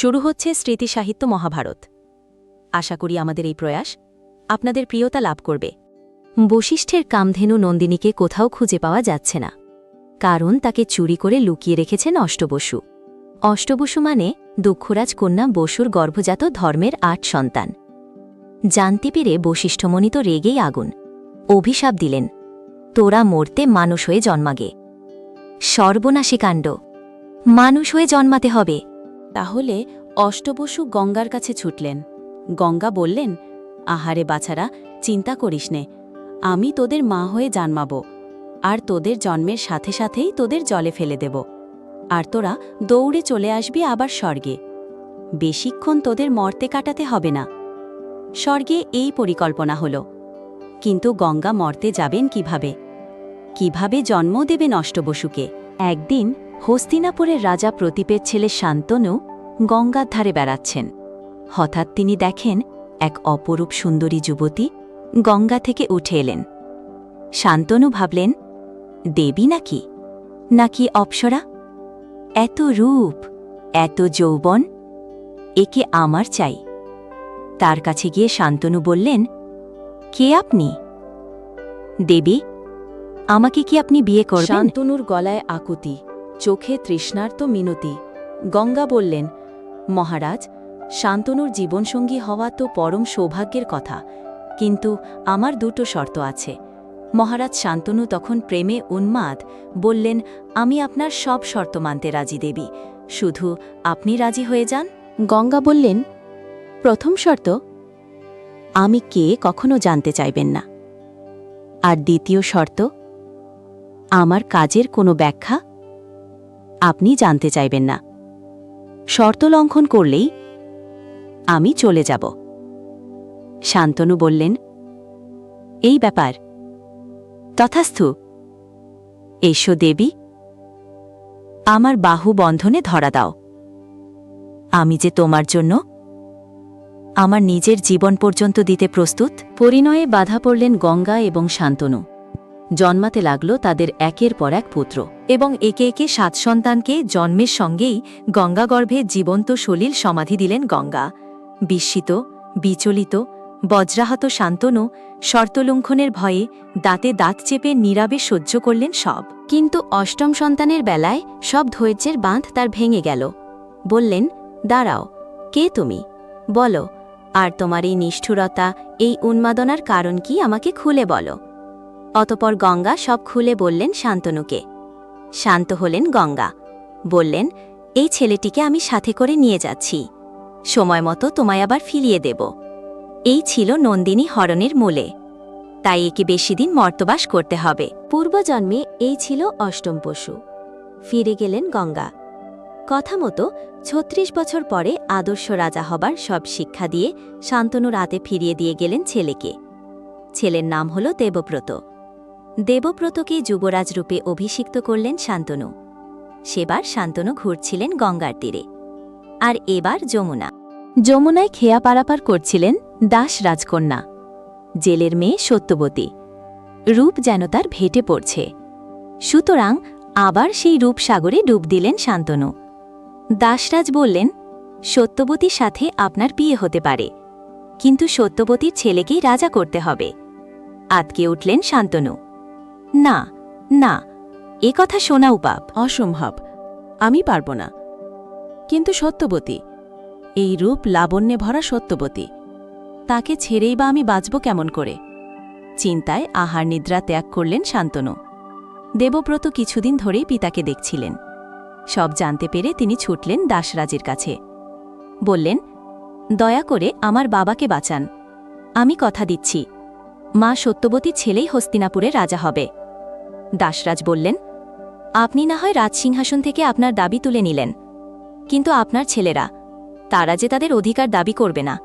শুরু হচ্ছে স্মৃতিসাহিত্য মহাভারত। আশা করি আমাদের এই প্রয়াস আপনাদের প্রিয়তা লাভ করবে। বশিষ্ঠের কামধেনু নন্দিনীকে কোথাও খুঁজে পাওয়া যাচ্ছে না। কারণ তাকে চুরি করে লুকিয়ে রেখেছেন অষ্টবসু। অষ্টবসু মানে দুঃখরাজ কন্যা বসুর গর্ভজাত ধর্মের আট সন্তান। জানতে পেরে বশিষ্ঠমণি তো রেগেই আগুন। অভিশাপ দিলেন, তোরা মরতে মানুষ হয়ে জন্মাগে। সর্বনাশী কাণ্ড। মানুষ হয়ে জন্মাতে হবে। তাহলে অষ্টবসু গঙ্গার কাছে ছুটলেন। গঙ্গা বললেন, আহারে বাছারা, চিন্তা করিস নে, আমি তোদের মা হয়ে জন্মাব, আর তোদের জন্মের সাথে সাথেই তোদের জলে ফেলে দেব, আর তোরা দৌড়ে চলে আসবি আবার স্বর্গে। বেশিক্ষণ তোদের মর্তে কাটাতে হবে না। স্বর্গে এই পরিকল্পনা হল, কিন্তু গঙ্গা মর্তে যাবেন কীভাবে? কীভাবে জন্ম দেবেন অষ্টবসুকে? একদিন হস্তিনাপুরের রাজা প্রদীপের ছেলে শান্তনু গঙ্গার ধারে বেড়াচ্ছেন। হঠাৎ তিনি দেখেন এক অপরূপ সুন্দরী যুবতী গঙ্গা থেকে উঠে এলেন। শান্তনু ভাবলেন, দেবী নাকি? নাকি অপ্সরা? এত রূপ, এত যৌবন, একে আমার চাই। তার কাছে গিয়ে শান্তনু বললেন, কে আপনি? দেবী, আমাকে কি আপনি বিয়ে করবেন? শান্তনুর গলায় আকুতি। চোখে তৃষ্ণার্ত মিনতি। গঙ্গা বললেন, মহারাজ, শান্তনুর জীবনসঙ্গী হওয়া তো পরম সৌভাগ্যের কথা, কিন্তু আমার দুটো শর্ত আছে। মহারাজ শান্তনু তখন প্রেমে উন্মাদ, বললেন, আমি আপনার সব শর্ত মানতে রাজি, দেবী। শুধু আপনি রাজি হয়ে যান? গঙ্গা বললেন, প্রথম শর্ত, আমি কে কখনো জানতে চাইবেন না। আর দ্বিতীয় শর্ত, আমার কাজের কোনো ব্যাখ্যা আপনি জানতে চাইবেন না। শর্ত লঙ্ঘন করলেই আমি চলে যাব। শান্তনু বললেন, এই ব্যাপার। তথাস্থু এসো দেবী। আমার বাহু বন্ধনে ধরা দাও। আমি যে তোমার জন্য আমার নিজের জীবন পর্যন্ত দিতে প্রস্তুত, পরিণয়ে বাধা পড়লেন গঙ্গা এবং শান্তনু। জন্মাতে লাগল তাদের একের পর এক পুত্র এবং একে একে সাত সন্তানকে জন্মের সঙ্গেই গঙ্গাগর্ভে জীবন্ত সলিল সমাধি দিলেন গঙ্গা। বিস্মিত, বিচলিত, বজ্রাহত শান্তনু শর্তলঙ্ঘনের ভয়ে দাঁতে দাঁত চেপে নীরবে সহ্য করলেন সব। কিন্তু অষ্টম সন্তানের বেলায় সব ধৈর্যের বাঁধ তার ভেঙে গেল। বললেন, দাঁড়াও, কে তুমি? বলো, আর তোমার এই নিষ্ঠুরতা, এই উন্মাদনার কারণ কি আমাকে খুলে বলো। অতপর গঙ্গা সব খুলে বললেন শান্তনুকে। শান্ত হলেন গঙ্গা। বললেন, এই ছেলেটিকে আমি সাথে করে নিয়ে যাচ্ছি। সময় মতো তোমায় আবার ফিরিয়ে দেব। এই ছিল নন্দিনী হরণের মূলে। তাই একে বেশি দিন মর্তবাস করতে হবে। পূর্বজন্মে এই ছিল অষ্টম পশু। ফিরে গেলেন গঙ্গা। কথা মতো ছত্রিশ বছর পরে আদর্শ রাজা হবার সব শিক্ষা দিয়ে শান্তনু রাতে ফিরিয়ে দিয়ে গেলেন ছেলেকে। ছেলের নাম হল দেবব্রত। দেবব্রতকে যুবরাজ রূপে অভিষিক্ত করলেন শান্তনু। সেবার শান্তনু ঘুরছিলেন গঙ্গার তীরে। আর এবার যমুনা। যমুনায় খেয়া পারাপার করছিলেন দাস রাজকন্যা। জেলের মেয়ে সত্যবতী। রূপ যেন তার ভেটে পড়ছে। সুতরাং আবার সেই রূপসাগরে ডুব দিলেন শান্তনু। দাসরাজ বললেন, সত্যবতীর সাথে আপনার বিয়ে হতে পারে। কিন্তু সত্যবতীর ছেলেকেই রাজা করতে হবে। আতকে উঠলেন শান্তনু। না না, এ কথা শোনা উপাপ অসম্ভব, আমি পারব না। কিন্তু সত্যবতী, এই রূপ লাবণ্যে ভরা সত্যবতী, তাকে ছেড়েই বা আমি বাঁচব কেমন করে? চিন্তায় আহার নিদ্রা ত্যাগ করলেন শান্তনু। দেবব্রত কিছুদিন ধরেই পিতাকে দেখছিলেন। সব জানতে পেরে তিনি ছুটলেন দাসরাজের কাছে। বললেন, দয়া করে আমার বাবাকে বাঁচান। আমি কথা দিচ্ছি। মা সত্যবতী ছেলেই হস্তিনাপুরে রাজা হবে। দাসরাজ বললেন, আপনি না হয় রাজসিংহাসন থেকে আপনার দাবি তুলে নিলেন। কিন্তু আপনার ছেলেরা, তারা যে তাদের অধিকার দাবি করবে না,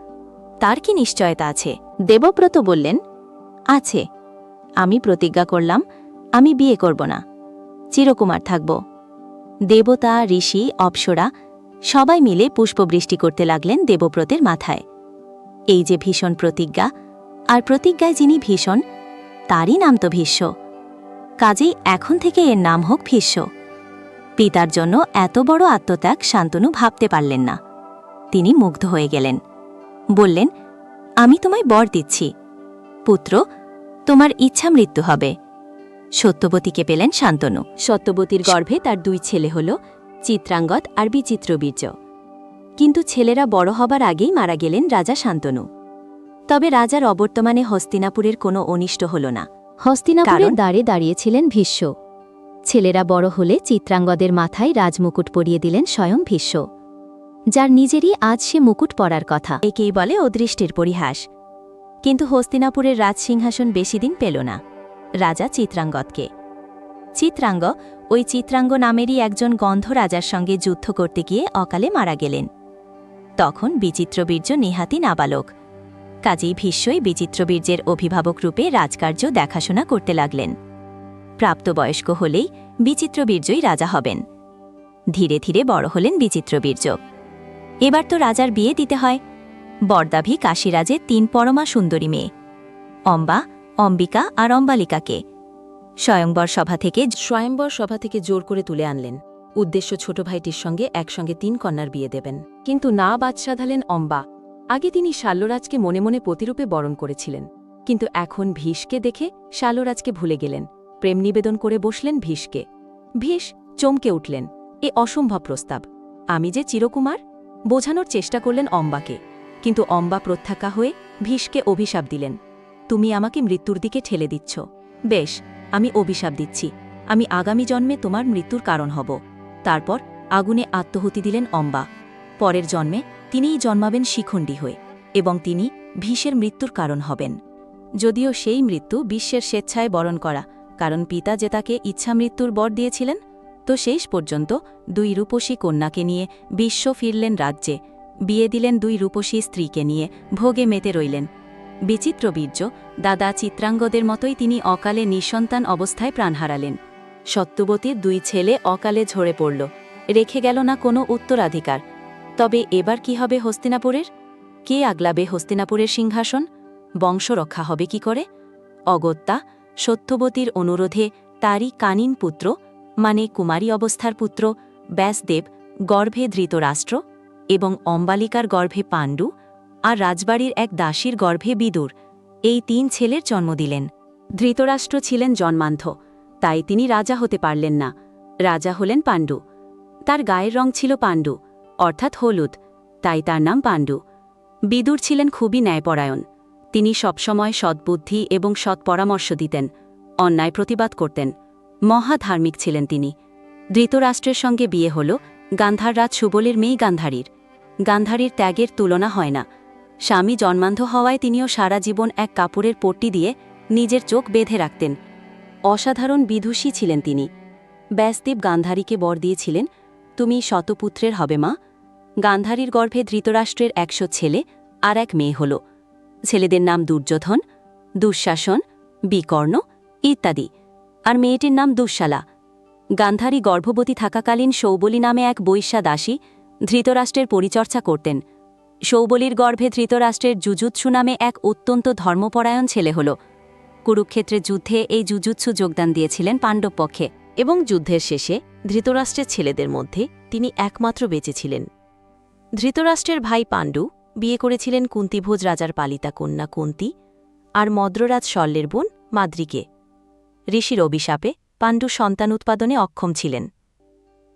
তার কি নিশ্চয়তা আছে? দেবব্রত বললেন, আছে। আমি প্রতিজ্ঞা করলাম, আমি বিয়ে করব না। চিরকুমার থাকব। দেবতা, ঋষি, অপ্সরা, সবাই মিলে পুষ্পবৃষ্টি করতে লাগলেন দেবব্রতের মাথায়। এই যে ভীষণ প্রতিজ্ঞা, আর প্রতিজ্ঞায় যিনি ভীষণ, তারই নাম তো ভীষ্ম। কাজেই এখন থেকে এর নাম হোক ভীষ্ম। পিতার জন্য এত বড় আত্মত্যাগ শান্তনু ভাবতে পারলেন না। তিনি মুগ্ধ হয়ে গেলেন। বললেন আমি তোমায় বর দিচ্ছি। পুত্র তোমার ইচ্ছা মৃত্যু হবে। সত্যবতীকে পেলেন শান্তনু। সত্যবতীর গর্ভে তার দুই ছেলে হল চিত্রাঙ্গত আর বিচিত্রবীর্য। কিন্তু ছেলেরা বড় হবার আগেই মারা গেলেন রাজা শান্তনু। তবে রাজার অবর্তমানে হস্তিনাপুরের কোনো অনিষ্ট হল না। হস্তিনাপুরের দ্বারে দাঁড়িয়েছিলেন ভীষ্ম। ছেলেরা বড় হলে চিত্রাঙ্গদের মাথায় রাজমুকুট পরিয়ে দিলেন স্বয়ং ভীষ্ম। যার নিজেরই আজ সে মুকুট পরার কথা। একেই বলে অদৃষ্টের পরিহাস। কিন্তু হস্তিনাপুরের রাজসিংহাসন বেশিদিন পেল না রাজা চিত্রাঙ্গদকে। চিত্রাঙ্গ ওই চিত্রাঙ্গ নামেরই একজন গন্ধ রাজার সঙ্গে যুদ্ধ করতে গিয়ে অকালে মারা গেলেন। তখন বিচিত্রবীর্য নিহাতি নাবালক। কাজেই ভীষ্মই বিচিত্রবীর্যের অভিভাবক রূপে রাজকার্য দেখাশোনা করতে লাগলেন। প্রাপ্তবয়স্ক হলেই বিচিত্রবীর্যই রাজা হবেন। ধীরে ধীরে বড় হলেন বিচিত্রবীর্য এবার তো রাজার বিয়ে দিতে হয়। বরদাভি কাশীরাজের তিন পরমা সুন্দরী মেয়ে, অম্বা, অম্বিকা আর অম্বালিকাকে স্বয়ংবর সভা থেকে স্বয়ম্বর সভা থেকে জোর করে তুলে আনলেন। উদ্দেশ্য ছোট ভাইটির সঙ্গে একসঙ্গে তিন কন্যার বিয়ে দেবেন। কিন্তু না বাদ সাধালেন অম্বা। আগে তিনি শাল্যরাজকে মনে মনে প্রতিরূপে বরণ করেছিলেন, কিন্তু এখন ভীষকে দেখে শাল্যরাজকে ভুলে গেলেন, প্রেম নিবেদন করে বসলেন ভীষকে। ভীষ চমকে উঠলেন, এ অসম্ভব প্রস্তাব, আমি যে চিরকুমার? বোঝানোর চেষ্টা করলেন অম্বাকে, কিন্তু অম্বা প্রত্যাখ্যা হয়ে ভীষকে অভিশাপ দিলেন, তুমি আমাকে মৃত্যুর দিকে ঠেলে দিচ্ছ। বেশ, আমি অভিশাপ দিচ্ছি, আমি আগামী জন্মে তোমার মৃত্যুর কারণ হব। তারপর আগুনে আত্মহুতি দিলেন অম্বা, পরের জন্মে তিনিই জন্মাবেন শিখণ্ডী হয়ে এবং তিনি ভীষের মৃত্যুর কারণ হবেন। যদিও সেই মৃত্যু বিশ্বের স্বেচ্ছায় বরণ করা, কারণ পিতা যে তাকে ইচ্ছা মৃত্যুর বর দিয়েছিলেন, তো শেষ পর্যন্ত দুই রূপসী কন্যাকে নিয়ে বিশ্ব ফিরলেন রাজ্যে, বিয়ে দিলেন দুই রূপসী স্ত্রীকে নিয়ে ভোগে মেতে রইলেন। বিচিত্রবীর্য দাদা চিত্রাঙ্গদের মতোই তিনি অকালে নিঃসন্তান অবস্থায় প্রাণ হারালেন। সত্যবতীর দুই ছেলে অকালে ঝরে পড়ল, রেখে গেল না কোনো উত্তরাধিকার তবে এবার কি হবে হস্তিনাপুরের? কে আগলাবে হস্তিনাপুরের সিংহাসন? বংশ রক্ষা হবে কি করে? অগত্যা, সত্যবতীর অনুরোধে তারই কানিন পুত্র মানে কুমারী অবস্থার পুত্র, ব্যাসদেব, গর্ভে ধৃতরাষ্ট্র এবং অম্বালিকার গর্ভে পাণ্ডু আর রাজবাড়ির এক দাসীর গর্ভে বিদুর, এই তিন ছেলের জন্ম দিলেন। ধৃতরাষ্ট্র ছিলেন জন্মান্ধ, তাই তিনি রাজা হতে পারলেন না। রাজা হলেন পাণ্ডু। তার গায়ের রং ছিল পাণ্ডু। অর্থাৎ হলুদ, তাই তার নাম পাণ্ডু। বিদুর ছিলেন খুবই ন্যায়পরায়ণ। তিনি সবসময় সদ্বুদ্ধি এবং সৎ পরামর্শ দিতেন, অন্যায় প্রতিবাদ করতেন। মহাধার্মিক ছিলেন তিনি। ধৃতরাষ্ট্রের সঙ্গে বিয়ে হল, গান্ধাররাজ সুবলের মেয়ে গান্ধারীর। গান্ধারীর ত্যাগের তুলনা হয় না। স্বামী জন্মান্ধ হওয়ায় তিনিও সারা জীবন এক কাপড়ের পট্টি দিয়ে নিজের চোখ বেঁধে রাখতেন। অসাধারণ বিদুষী ছিলেন তিনি। ব্যাসদেব গান্ধারীকে বর দিয়েছিলেন, তুমি শতপুত্রের হবে মা গান্ধারীর গর্ভে ধৃতরাষ্ট্রের একশো ছেলে আর এক মেয়ে হল। ছেলেদের নাম দুর্যোধন, দুঃশাসন, বিকর্ণ ইত্যাদি। আর মেয়েটির নাম দুঃশালা। গান্ধারী গর্ভবতী থাকাকালীন সৌবলী নামে এক বৈশ্যা দাসী ধৃতরাষ্ট্রের পরিচর্চা করতেন। সৌবলীর গর্ভে ধৃতরাষ্ট্রের জুজুৎসু নামে এক অত্যন্ত ধর্মপরায়ণ ছেলে হল। কুরুক্ষেত্রের যুদ্ধে এই জুজুৎসু যোগদান দিয়েছিলেন পাণ্ডব পক্ষে এবং যুদ্ধের শেষে ধৃতরাষ্ট্রের ছেলেদের মধ্যে তিনি একমাত্র বেঁচেছিলেন ধৃতরাষ্ট্রের ভাই পাণ্ডু বিয়ে করেছিলেন কুন্তিভোজ রাজার পালিতা কন্যা কুন্তি আর মদ্ররাজ শল্যের বোন মাদ্রিকে। ঋষির অভিশাপে পাণ্ডু সন্তান উৎপাদনে অক্ষম ছিলেন।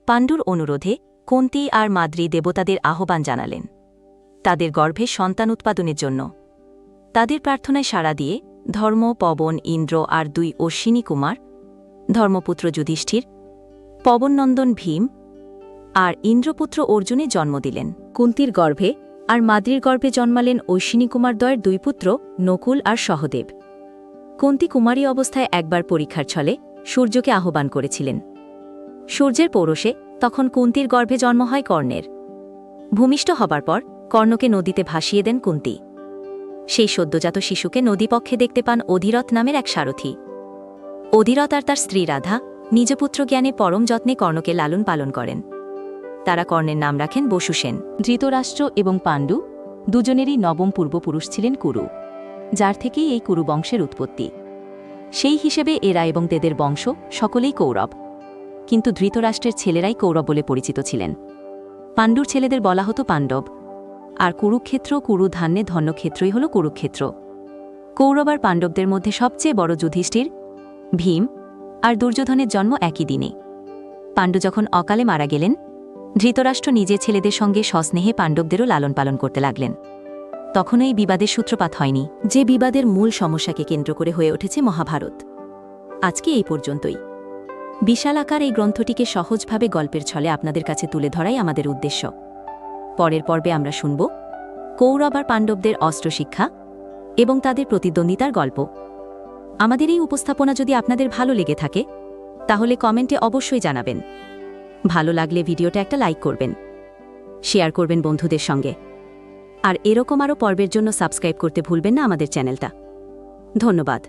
পাণ্ডুর অনুরোধে কুন্তি আর মাদ্রি দেবতাদের আহ্বান জানালেন। তাদের গর্ভে সন্তান উৎপাদনের জন্য। তাদের প্রার্থনায় সাড়া দিয়ে ধর্ম, পবন, ইন্দ্র আর দুই অশ্বিনী কুমার ধর্মপুত্র যুধিষ্ঠির, পবননন্দন ভীম আর ইন্দ্রপুত্র অর্জুনে জন্ম দিলেন। কুন্তির গর্ভে আর মাদ্রির গর্ভে জন্মালেন অশ্বিনী কুমারদ্বয়ের দুই পুত্র, নকুল আর সহদেব। কুন্তি কুমারী অবস্থায় একবার পরীক্ষার ছলে সূর্যকে আহ্বান করেছিলেন। সূর্যের পৌরসে তখন কুন্তির গর্ভে জন্ম হয় কর্ণের। ভূমিষ্ঠ হবার পর কর্ণকে নদীতে ভাসিয়ে দেন কুন্তি। সেই সদ্যজাত শিশুকে নদীপক্ষে দেখতে পান অধীরথ নামের এক সারথী। অধীরথ আর তার স্ত্রী রাধা, নিজ পুত্র জ্ঞানে পরম যত্নে কর্ণকে লালন পালন করেন। তারা কর্ণের নাম রাখেন বসুসেন ধৃতরাষ্ট্র এবং পাণ্ডু দুজনেরই নবম পূর্বপুরুষ ছিলেন কুরু, যার থেকেই এই কুরু বংশের উৎপত্তি। সেই হিসেবে এরা এবং তেদের বংশ সকলেই কৌরব, কিন্তু ধৃতরাষ্ট্রের ছেলেরাই কৌরব বলে পরিচিত ছিলেন। পাণ্ডুর ছেলেদের বলা হতো পাণ্ডব, আর কুরুক্ষেত্র কুরু ধান্যে ধন্যক্ষেত্রই হল কুরুক্ষেত্র। কৌরব আর পাণ্ডবদের মধ্যে সবচেয়ে বড় যুধিষ্ঠির ভীম আর দুর্যোধনের জন্ম একই দিনে। পাণ্ডু যখন অকালে মারা গেলেন ধৃতরাষ্ট্র নিজে ছেলেদের সঙ্গে সস্নেহে পাণ্ডবদেরও লালন পালন করতে লাগলেন। তখনও এই বিবাদের সূত্রপাত হয়নি, যে বিবাদের মূল সমস্যাকে কেন্দ্র করে হয়ে উঠেছে মহাভারত। আজকে এই পর্যন্তই। বিশাল আকার এই গ্রন্থটিকে সহজভাবে গল্পের ছলে আপনাদের কাছে তুলে ধরাই আমাদের উদ্দেশ্য। পরের পর্বে আমরা শুনব কৌরব আর পাণ্ডবদের অস্ত্রশিক্ষা এবং তাদের প্রতিদ্বন্দ্বিতার গল্প। আমাদের এই উপস্থাপনা যদি আপনাদের ভালো লেগে থাকে, তাহলে কমেন্টে অবশ্যই জানাবেন। ভালো লাগলে ভিডিওটা একটা লাইক করবেন। শেয়ার করবেন বন্ধুদের সঙ্গে। আর এরকম আরও পর্বের জন্য সাবস্ক্রাইব করতে ভুলবেন না আমাদের চ্যানেলটা। ধন্যবাদ।